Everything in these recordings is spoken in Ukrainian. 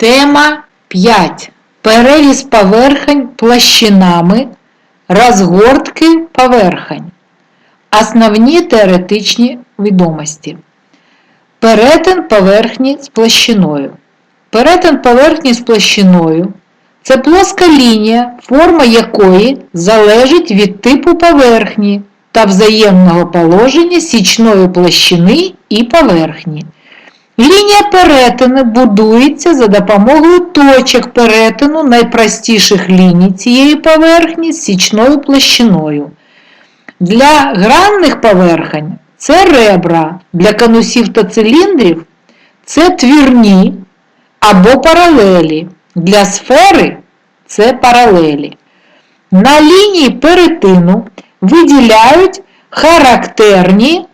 Тема 5. Переріз поверхень площинами, розгортки поверхень. Основні теоретичні відомості. Перетин поверхні з площиною. Перетин поверхні з площиною це плоска лінія, форма якої залежить від типу поверхні та взаємного положення січної площини і поверхні. Лінія перетину будується за допомогою точок перетину найпростіших ліній цієї поверхні з січною площиною. Для гранних поверхень це ребра, для конусів та циліндрів це твірні або паралелі. Для сфери це паралелі. На лінії перетину виділяють характерні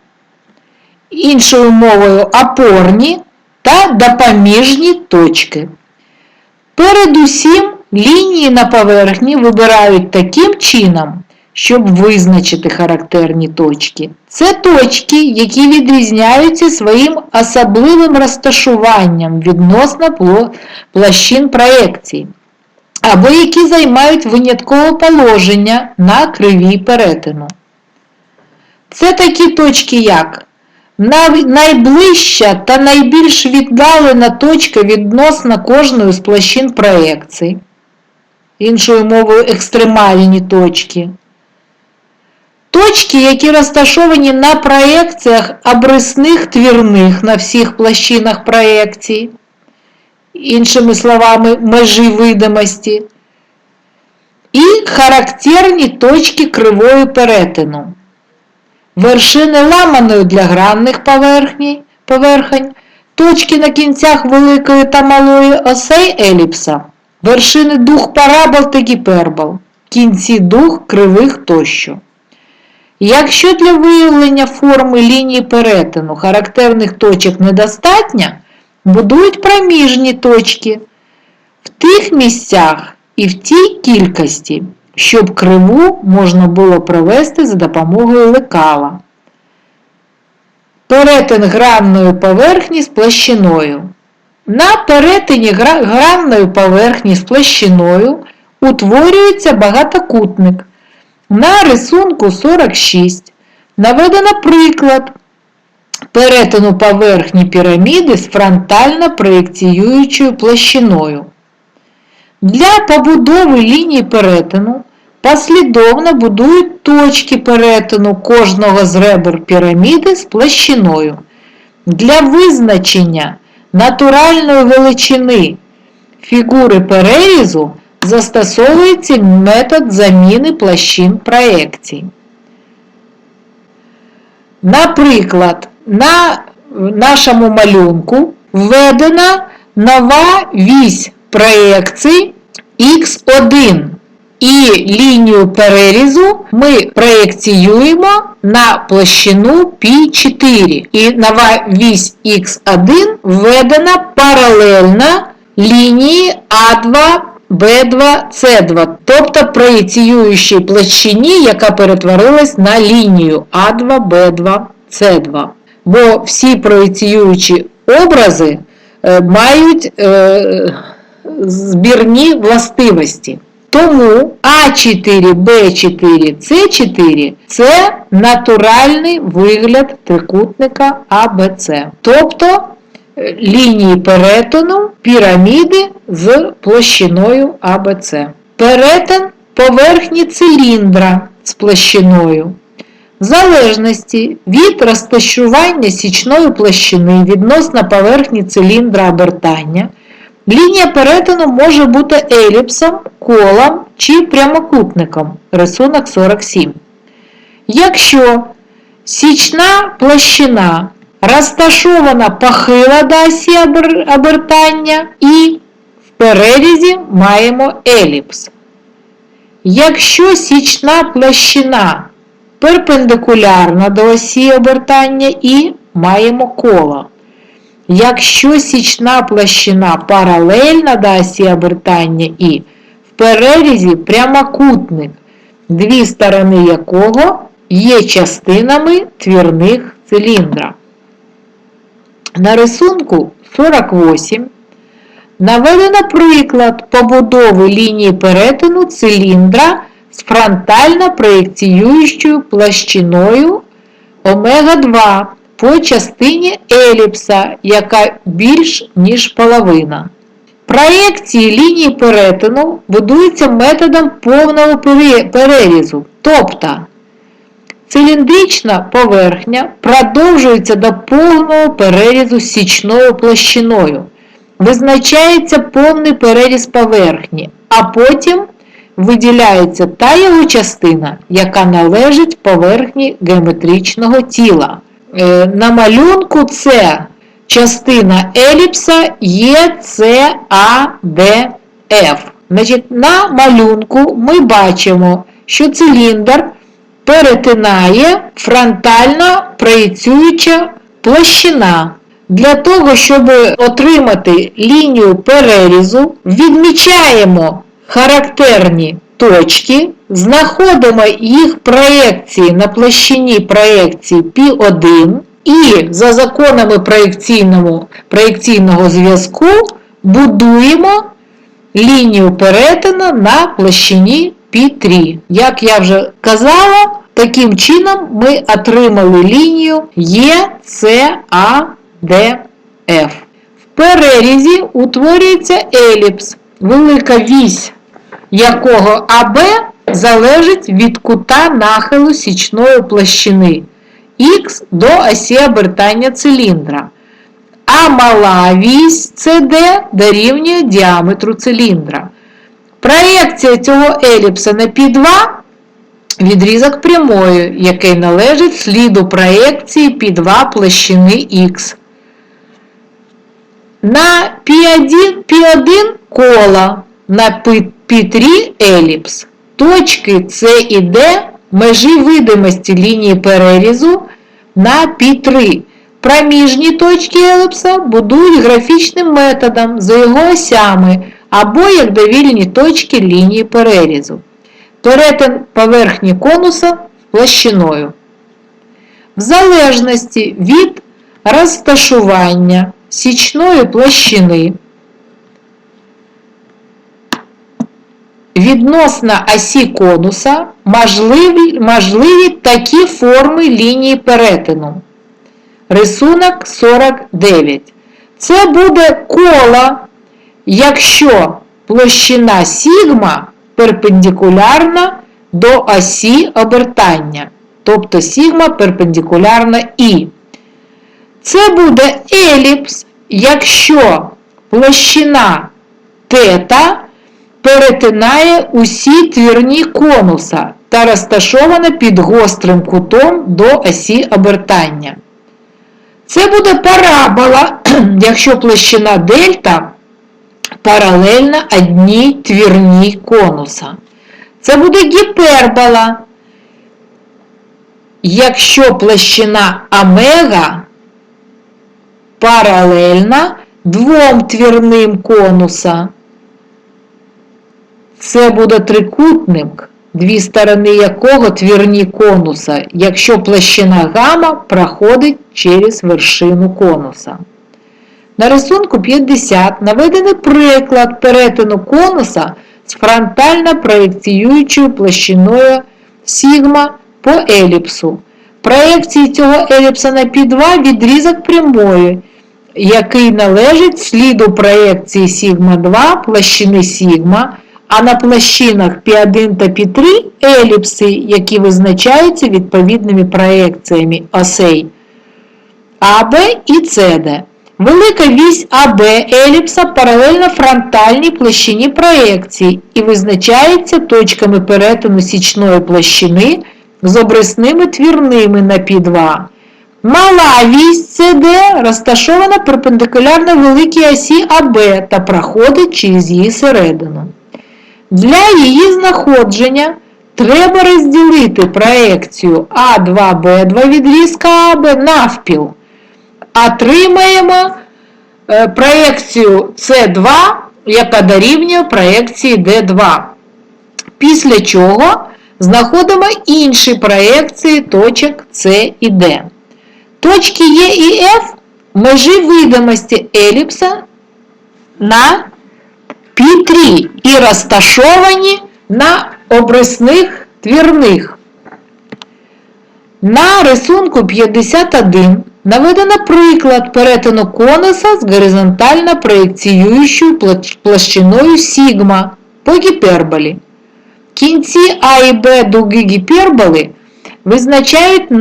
іншою мовою опорні та допоміжні точки. Передусім лінії на поверхні вибирають таким чином, щоб визначити характерні точки. Це точки, які відрізняються своїм особливим розташуванням відносно площин проекцій, або які займають виняткове положення на кривій перетину. Це такі точки, як найближча та найбільш віддалена точка відносно кожної з площин проекцій, іншою мовою екстремальні точки. Точки, які розташовані на проекціях обрисних твірних на всіх площинах проекцій, іншими словами, межі видимості, і характерні точки кривої перетину вершини ламаної для гранних поверхень, точки на кінцях великої та малої осей еліпса, вершини дух парабол та гіпербол, кінці дух кривих тощо. Якщо для виявлення форми лінії перетину характерних точок недостатньо, будують проміжні точки в тих місцях і в тій кількості щоб криву можна було провести за допомогою лекала. Перетин гранної поверхні з площиною. На перетині гранної поверхні з площиною утворюється багатокутник. На рисунку 46 наведено приклад перетину поверхні піраміди з фронтально проєкціюючою площиною. Для побудови лінії перетину послідовно будують точки перетину кожного з ребер піраміди з площиною. Для визначення натуральної величини фігури перерізу застосовується метод заміни площин проекцій. Наприклад, на нашому малюнку введена нова вісь проекцій Х1 і лінію перерізу ми проєкціюємо на площину π4. І нова вісь Х1 введена паралельно лінії А2. Б2, С2, тобто проєціюючій площині, яка перетворилась на лінію А2, Б2, С2. Бо всі проєціюючі образи е, мають е, збірні властивості. Тому А4, Б4, С4 це натуральний вигляд трикутника АБЦ. Тобто е, лінії перетину піраміди з площиною АБЦ. Перетин поверхні циліндра з площиною. В залежності від розташування січної площини відносно поверхні циліндра обертання. Лінія перетину може бути еліпсом, колом чи прямокутником. Рисунок 47. Якщо січна площина розташована похила до осі обертання і в перерізі маємо еліпс. Якщо січна площина перпендикулярна до осі обертання і маємо коло. Якщо січна площина паралельна до осі обертання і в перерізі прямокутник, дві сторони якого є частинами твірних циліндра. На рисунку 48 Наведено приклад побудови лінії перетину циліндра з фронтально проєкціюючою площиною омега-2 по частині еліпса, яка більш ніж половина. Проєкції лінії перетину будуються методом повного перерізу, тобто циліндрична поверхня продовжується до повного перерізу січною площиною. Визначається повний переріз поверхні, а потім виділяється та його частина, яка належить поверхні геометричного тіла. Е, на малюнку це частина еліпса ЕЦАДФ. Значить, На малюнку ми бачимо, що циліндр перетинає фронтально проєцююча площина. Для того, щоб отримати лінію перерізу, відмічаємо характерні точки, знаходимо їх проєкції на площині проєкції π1 і за законами проєкційного зв'язку будуємо лінію перетину на площині π3. Як я вже казала, таким чином ми отримали лінію ЕЦАДФ. В перерізі утворюється еліпс, велика вісь якого АБ залежить від кута нахилу січної площини Х до осі обертання циліндра, а мала вісь CD дорівнює діаметру циліндра. Проєкція цього еліпса на π2 відрізок прямої, який належить сліду проєкції π2 площини Х. На π1 π1 кола на π3 еліпс. Точки С і Д межі видимості лінії перерізу на π3. Проміжні точки еліпса будують графічним методом за його осями або як довільні точки лінії перерізу. Перетин поверхні конуса площиною. В залежності від розташування січної площини відносно осі конуса можливі, можливі такі форми лінії перетину. Рисунок 49. Це буде коло, якщо площина сігма перпендикулярна до осі обертання. Тобто сігма перпендикулярна І. Це буде еліпс, якщо площина тета перетинає усі твірні конуса та розташована під гострим кутом до осі обертання. Це буде парабола, якщо площина дельта паралельна одній твірній конуса. Це буде гіпербола, якщо площина омега паралельна двом твірним конуса. Це буде трикутник, дві сторони якого твірні конуса, якщо площина гама проходить через вершину конуса. На рисунку 50 наведений приклад перетину конуса з фронтально проєкціюючою площиною сігма по еліпсу. Проєкції цього еліпса на π2 відрізок прямої, який належить сліду проєкції сігма 2 площини сігма а на площинах P1 та P3 еліпси, які визначаються відповідними проекціями осей АБ і CD. Велика вісь АБ еліпса паралельно фронтальній площині проекції і визначається точками перетину січної площини з обрисними твірними на P2. Мала вісь CD розташована перпендикулярно великій осі АБ та проходить через її середину. Для її знаходження треба розділити проекцію А2Б2 відрізка АБ навпіл. Отримаємо е, проекцію С2, яка дорівнює проекції Д2. Після чого знаходимо інші проекції точок С і Д. Точки Е і Ф межі видимості еліпса на P3 і розташовані на обрисних твірних. На рисунку 51 наведено приклад перетину конуса з горизонтально проєкціюючою площиною сігма по гіперболі. Кінці А і Б дуги гіперболи визначають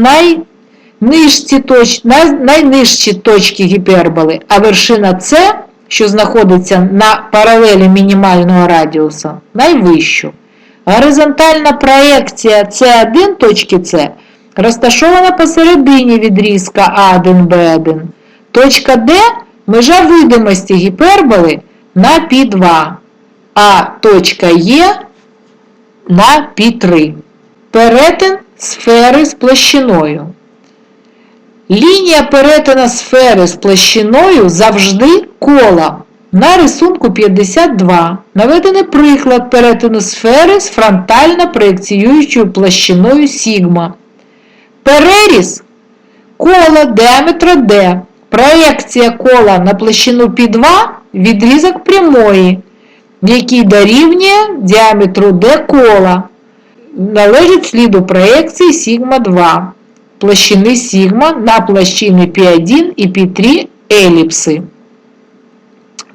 найнижчі точки гіперболи, а вершина С, що знаходиться на паралелі мінімального радіуса, найвищу. Горизонтальна проекція С1 точки С розташована посередині відрізка А1Б1. Точка Д межа видимості гіперболи на Пі2, а точка Е на Пі3. Перетин сфери з площиною. Лінія перетина сфери з площиною завжди кола. На рисунку 52 наведений приклад перетину сфери з фронтально проєкціюючою площиною сігма. Переріз кола діаметра D. Проєкція кола на площину π2 відрізок прямої, який дорівнює діаметру D кола. Належить сліду проєкції сігма 2 площини сігма на площини π1 і π3 еліпси.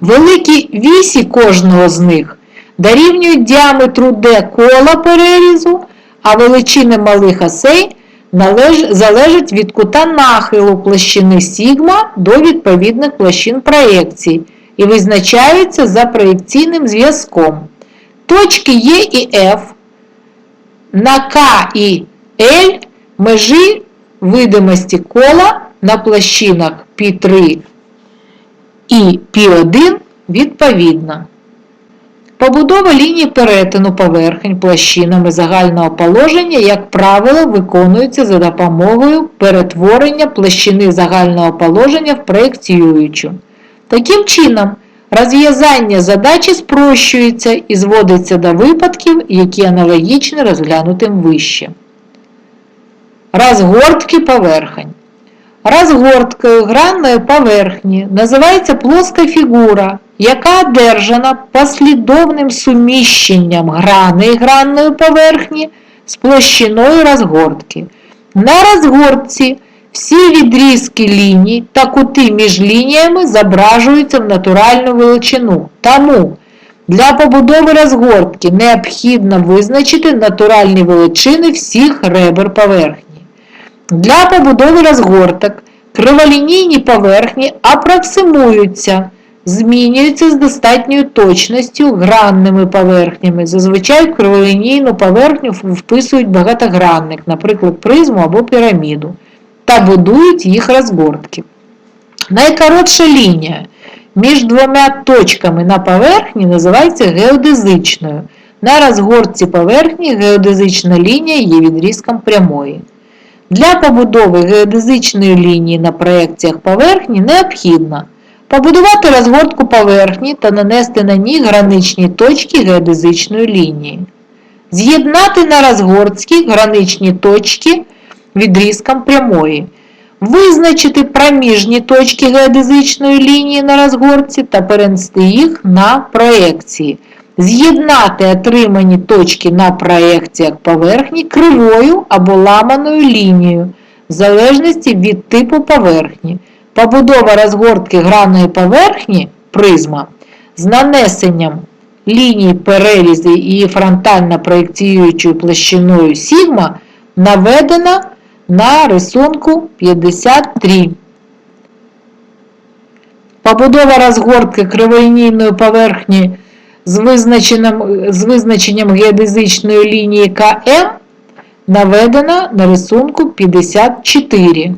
Великі вісі кожного з них дорівнюють діаметру D кола перерізу, а величини малих осей залежать від кута нахилу площини сігма до відповідних площин проєкцій і визначаються за проєкційним зв'язком. Точки Е і F на К і L межі видимості кола на площинах π3 і π1 відповідно. Побудова лінії перетину поверхень площинами загального положення, як правило, виконується за допомогою перетворення площини загального положення в проєкціюючу. Таким чином, розв'язання задачі спрощується і зводиться до випадків, які аналогічні розглянутим вище. Розгортки поверхень. Розгорткою гранної поверхні називається плоска фігура, яка одержана послідовним суміщенням грани гранної поверхні з площиною розгортки. На розгортці всі відрізки ліній та кути між лініями зображуються в натуральну величину. Тому для побудови розгортки необхідно визначити натуральні величини всіх ребер поверхні. Для побудови розгорток криволінійні поверхні апроксимуються, змінюються з достатньою точністю гранними поверхнями. Зазвичай в криволінійну поверхню вписують багатогранник, наприклад, призму або піраміду, та будують їх розгортки. Найкоротша лінія між двома точками на поверхні називається геодезичною. На розгортці поверхні геодезична лінія є відрізком прямої. Для побудови геодезичної лінії на проекціях поверхні необхідно побудувати розгортку поверхні та нанести на ній граничні точки геодезичної лінії. З'єднати на розгортці граничні точки відрізком прямої. Визначити проміжні точки геодезичної лінії на розгортці та перенести їх на проекції. З'єднати отримані точки на проекціях поверхні кривою або ламаною лінією, в залежності від типу поверхні. Побудова розгортки граної поверхні призма з нанесенням ліній перерізи і фронтально проєкціюючою площиною сігма наведена на рисунку 53. Побудова розгортки криволінійної поверхні з визначенням, з визначенням геодезичної лінії КМ наведена на рисунку 54.